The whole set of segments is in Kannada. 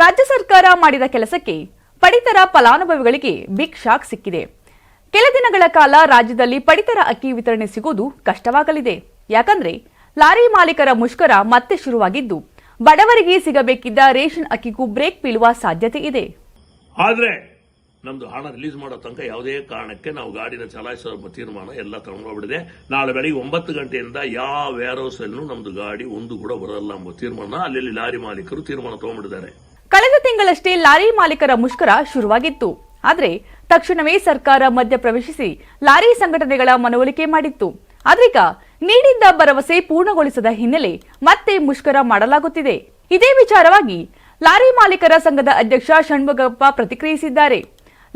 ರಾಜ್ಯ ಸರ್ಕಾರ ಮಾಡಿದ ಕೆಲಸಕ್ಕೆ ಪಡಿತರ ಫಲಾನುಭವಿಗಳಿಗೆ ಬಿಗ್ ಶಾಕ್ ಸಿಕ್ಕಿದೆ. ಕೆಲ ದಿನಗಳ ಕಾಲ ರಾಜ್ಯದಲ್ಲಿ ಪಡಿತರ ಅಕ್ಕಿ ವಿತರಣೆ ಸಿಗುವುದು ಕಷ್ಟವಾಗಲಿದೆ. ಯಾಕಂದ್ರೆ ಲಾರಿ ಮಾಲೀಕರ ಮುಷ್ಕರ ಮತ್ತೆ ಶುರುವಾಗಿದ್ದು, ಬಡವರಿಗೆ ಸಿಗಬೇಕಿದ್ದ ರೇಷನ್ ಅಕ್ಕಿಗೂ ಬ್ರೇಕ್ ಬೀಳುವ ಸಾಧ್ಯತೆ ಇದೆ. ಆದ್ರೆ ನಮ್ದು ಹಣ ರಿಲೀಸ್ ಮಾಡೋ ತನಕ ಯಾವುದೇ ಕಾರಣಕ್ಕೆ ನಾವು ಗಾಡಿನ ಚಲಾಯಿಸೋ ತೀರ್ಮಾನ ಎಲ್ಲ ತಗೊಂಡೋಗ್ಬಿಡಿದೆ ನಾಳೆ ಬೆಳಿಗ್ಗೆ ಒಂಬತ್ತು ಗಂಟೆಯಿಂದ ಯಾವ ವೇರ್ ಹೌಸ್ ಅಲ್ಲೂ ನಮ್ದು ಗಾಡಿ ಒಂದು ಕೂಡ ಬರಲ್ಲ ಎಂಬ ತೀರ್ಮಾನ ಅಲ್ಲಿ ಲಾರಿ ಮಾಲೀಕರು ತೀರ್ಮಾನ ತಗೊಂಡ್ಬಿಟ್ಟಿದ್ದಾರೆ. ಕಳೆದ ತಿಂಗಳಷ್ಟೇ ಲಾರಿ ಮಾಲೀಕರ ಮುಷ್ಕರ ಶುರುವಾಗಿತ್ತು. ಆದರೆ ತಕ್ಷಣವೇ ಸರ್ಕಾರ ಮಧ್ಯ ಪ್ರವೇಶಿಸಿ ಲಾರಿ ಸಂಘಟನೆಗಳ ಮನವೊಲಿಕೆ ಮಾಡಿತ್ತು. ಆದ್ರೀಗ ನೀಡಿದ್ದ ಭರವಸೆ ಪೂರ್ಣಗೊಳಿಸದ ಹಿನ್ನೆಲೆ ಮತ್ತೆ ಮುಷ್ಕರ ಮಾಡಲಾಗುತ್ತಿದೆ. ಇದೇ ವಿಚಾರವಾಗಿ ಲಾರಿ ಮಾಲೀಕರ ಸಂಘದ ಅಧ್ಯಕ್ಷ ಷಣ್ಮುಗಪ್ಪ ಪ್ರತಿಕ್ರಿಯಿಸಿದ್ದಾರೆ.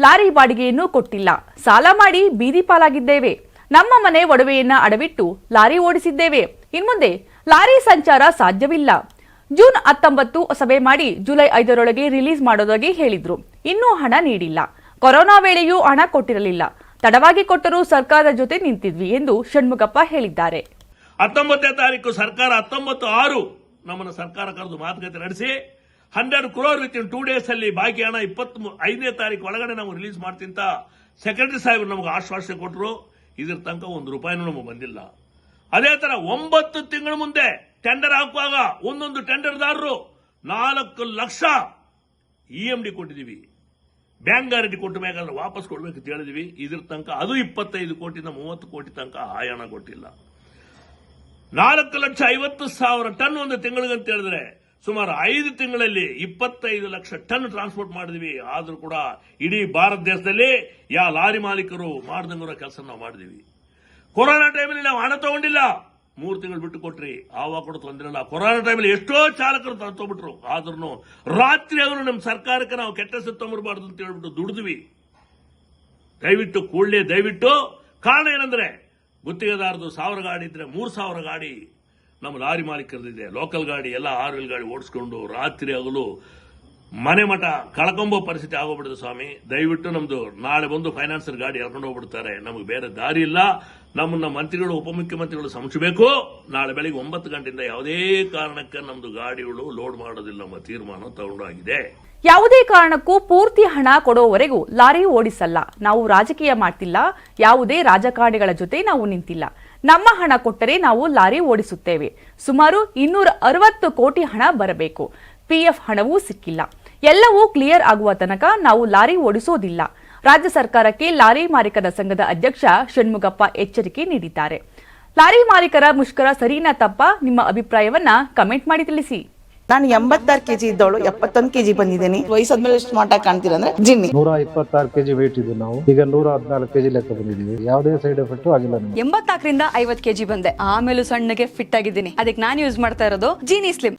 ಲಾರಿ ಬಾಡಿಗೆಯನ್ನು ಕೊಟ್ಟಿಲ್ಲ. ಸಾಲ ಮಾಡಿ ಬೀದಿ ಪಾಲಾಗಿದ್ದೇವೆ. ನಮ್ಮ ಮನೆ ಒಡವೆಯನ್ನ ಅಡವಿಟ್ಟು ಲಾರಿ ಓಡಿಸಿದ್ದೇವೆ. ಇನ್ಮುಂದೆ ಲಾರಿ ಸಂಚಾರ ಸಾಧ್ಯವಿಲ್ಲ. ಜೂನ್ ಹತ್ತೊಂಬತ್ತು ಸಭೆ ಮಾಡಿ ಜುಲೈ ಐದರೊಳಗೆ ರಿಲೀಸ್ ಮಾಡೋದಾಗಿ ಹೇಳಿದ್ರು. ಇನ್ನೂ ಹಣ ನೀಡಿಲ್ಲ. ಕೊರೋನಾ ವೇಳೆಯೂ ಹಣ ಕೊಟ್ಟಿರಲಿಲ್ಲ. ತಡವಾಗಿ ಕೊಟ್ಟರೂ ಸರ್ಕಾರದ ಜೊತೆ ನಿಂತಿದ್ವಿ ಎಂದು ಷಣ್ಮುಖಪ್ಪ ಹೇಳಿದ್ದಾರೆ. ಹತ್ತೊಂಬತ್ತನೇ ತಾರೀಕು ಸರ್ಕಾರ ಹತ್ತೊಂಬತ್ತು ಆರು ನಮ್ಮನ್ನು ಸರ್ಕಾರ ಕರೆದು ಮಾತುಕತೆ ನಡೆಸಿ hundred crore within two days ಅಲ್ಲಿ ಬಾಕಿ ಹಣ ಇಪ್ಪತ್ತ್ ಐದನೇ ತಾರೀಕು ಒಳಗಡೆ ನಾವು ರಿಲೀಸ್ ಮಾಡ್ತಿಂತ ಸೆಕ್ರೆಟರಿ ಸಾಹೇಬ್ ನಮಗೆ ಆಶ್ವಾಸನೆ ಕೊಟ್ಟರು ಇದ್ರ ತನಕ ಒಂದು ರೂಪಾಯಿನೂ ನಮಗೆ ಬಂದಿಲ್ಲ. ಅದೇ ತರ ಒಂಬತ್ತು ತಿಂಗಳ ಮುಂದೆ ಟೆಂಡರ್ ಹಾಕುವಾಗ ಒಂದೊಂದು ಟೆಂಡರ್ದಾರರು ನಾಲ್ಕು ಲಕ್ಷ ಇ ಎಂ ಡಿ ಕೊಟ್ಟಿದ್ದೀವಿ. ಬ್ಯಾಂಕ್ ಗ್ಯಾರಂಟಿ ಕೊಟ್ಟ ಮೇಲೆ ವಾಪಸ್ ಕೊಡಬೇಕು ಅಂತ ಹೇಳಿದ್ವಿ ಇದ್ರ ತನಕ ಅದು ಇಪ್ಪತ್ತೈದು ಕೋಟಿಯಿಂದ ಮೂವತ್ತು ಕೋಟಿ ತನಕ ಆಯಾಣ ಕೊಟ್ಟಿಲ್ಲ. ನಾಲ್ಕು ಲಕ್ಷ ಐವತ್ತು ಸಾವಿರ ಟನ್ ಒಂದು ತಿಂಗಳಿಗಂತ ಹೇಳಿದ್ರೆ ಸುಮಾರು ಐದು ತಿಂಗಳಲ್ಲಿ ಇಪ್ಪತ್ತೈದು ಲಕ್ಷ ಟನ್ ಟ್ರಾನ್ಸ್ಪೋರ್ಟ್ ಮಾಡಿದ್ವಿ ಆದರೂ ಕೂಡ ಇಡೀ ಭಾರತ ದೇಶದಲ್ಲಿ ಯಾವ ಲಾರಿ ಮಾಲೀಕರು ಮಾಡ್ದಂಗಿರೋ ಕೆಲಸ ನಾವು ಮಾಡಿದ್ವಿ ಕೊರೋನಾ ಟೈಮಲ್ಲಿ ನಾವು ಹಣ ತಗೊಂಡಿಲ್ಲ. ಮೂರು ತಿಂಗಳು ಬಿಟ್ಟು ಕೊಟ್ರಿ, ಆವಾಗ ಕೂಡ ತೊಂದರೆ ಇಲ್ಲ. ಕೊರೋನಾ ಟೈಮಲ್ಲಿ ಎಷ್ಟೋ ಚಾಲಕರು ತಗೊಂಡ್ಬಿಟ್ರು ಆದ್ರೂ ರಾತ್ರಿ ಅವರು ನಮ್ಮ ಸರ್ಕಾರಕ್ಕೆ ನಾವು ಕೆಟ್ಟ ಹೆಸರು ತೊಗೊಂಬರ್ಬಾರ್ದು ಅಂತ ಹೇಳ್ಬಿಟ್ಟು ದುಡಿದ್ವಿ. ದಯವಿಟ್ಟು ಕೂಡಲೇ, ದಯವಿಟ್ಟು. ಕಾರಣ ಏನಂದ್ರೆ, ಗುತ್ತಿಗೆದಾರದು ಸಾವಿರ ಗಾಡಿ ಇದ್ರೆ ಮೂರು ಸಾವಿರ ಗಾಡಿ ನಮ್ಮ ಲಾರಿ ಮಾಲೀಕರದಿದೆ ಲೋಕಲ್ ಗಾಡಿ, ಎಲ್ಲ ಆರ್ ವೀಲ್ ಗಾಡಿ ಓಡಿಸ್ಕೊಂಡು ರಾತ್ರಿ ಹಗಲು ಮನೆ ಮಠ ಕಳ್ಕೊಂಬೋ ಪರಿಸ್ಥಿತಿ ಆಗೋಗ್ಬಿಡುದು ಸ್ವಾಮಿ. ದಯವಿಟ್ಟು ನಮ್ದು ನಾಳೆ ಬಂದು ಫೈನಾನ್ಸರ್ ಗಾಡಿ ಎಳ್ಕೊಂಡು ಹೋಗ್ಬಿಡ್ತಾರೆ. ನಮಗೆ ಬೇರೆ ದಾರಿ ಇಲ್ಲ. ನಮ್ಮನ್ನ ಮಂತ್ರಿಗಳು, ಉಪಮುಖ್ಯಮಂತ್ರಿಗಳು ಸಂಶಬೇಕು ನಾಳೆ ಬೆಳಿಗ್ಗೆ ಒಂಬತ್ತು ಗಂಟೆಯಿಂದ ಯಾವುದೇ ಕಾರಣಕ್ಕೆ ನಮ್ದು ಗಾಡಿಗಳು ಲೋಡ್ ಮಾಡೋದಿಲ್ಲ ನಮ್ಮ ತೀರ್ಮಾನ ತಗೊಂಡಾಗಿದೆ. ಯಾವುದೇ ಕಾರಣಕ್ಕೂ ಪೂರ್ತಿ ಹಣ ಕೊಡೋವರೆಗೂ ಲಾರಿ ಓಡಿಸಲ್ಲ. ನಾವು ರಾಜಕೀಯ ಮಾಡ್ತಿಲ್ಲ. ಯಾವುದೇ ರಾಜಕಾರಣಿಗಳ ಜೊತೆ ನಾವು ನಿಂತಿಲ್ಲ. ನಮ್ಮ ಹಣ ಕೊಟ್ಟರೆ ನಾವು ಲಾರಿ ಓಡಿಸುತ್ತೇವೆ. ಸುಮಾರು ಇನ್ನೂರ ಅರವತ್ತು ಕೋಟಿ ಹಣ ಬರಬೇಕು. ಪಿಎಫ್ ಹಣವೂ ಸಿಕ್ಕಿಲ್ಲ. ಎಲ್ಲವೂ ಕ್ಲಿಯರ್ ಆಗುವ ತನಕ ನಾವು ಲಾರಿ ಓಡಿಸೋದಿಲ್ಲ. ರಾಜ್ಯ ಸರ್ಕಾರಕ್ಕೆ ಲಾರಿ ಮಾಲೀಕರ ಸಂಘದ ಅಧ್ಯಕ್ಷ ಷಣ್ಮುಗಪ್ಪ ಎಚ್ಚರಿಕೆ ನೀಡಿದ್ದಾರೆ. ಲಾರಿ ಮಾಲೀಕರ ಮುಷ್ಕರ ಸರಿನಾ ತಪ್ಪ? ನಿಮ್ಮ ಅಭಿಪ್ರಾಯವನ್ನ ಕಮೆಂಟ್ ಮಾಡಿ ತಿಳಿಸಿ. ನಾನು ಎಂಬತ್ತಾರು ಕೆಜಿ ಇದ್ದವಳು ಎಪ್ಪತ್ತೊಂದು ಕೆಜಿ ಬಂದಿದ್ದೀನಿ. ವಯಸ್ಸಾದ್ಮೇಲೆ ಎಷ್ಟು ಮಾಟ ಕಾಣ್ತೀರ ಅಂದ್ರೆ ಜಿನ್ನಿ. ನೂರ ಇಪ್ಪತ್ತಾರು ಕೆಜಿ ವೇಟ್ ಇದ್ದೀವಿ ನಾವು. ಈಗ ನೂರ ಹದಿನಾಲ್ಕು ಕೆಜಿ ಲೆಕ್ಕ ಬಂದಿದ್ದೀವಿ. ಯಾವುದೇ ಸೈಡ್ ಎಫೆಕ್ಟ್ ಆಗಿಲ್ಲ ಎಂಬತ್ತಾಕರಿಂದ ಎಂಬತ್ನಾಲ್ಕರಿಂದ ಐವತ್ ಕೆಜಿ ಬಂದೆ. ಆಮೇಲೂ ಸಣ್ಣಗೆ ಫಿಟ್ ಆಗಿದ್ದೀನಿ. ಅದಕ್ಕೆ ನಾನು ಯೂಸ್ ಮಾಡ್ತಾ ಇರೋದು ಜೀನಿ ಸ್ಲಿಮ್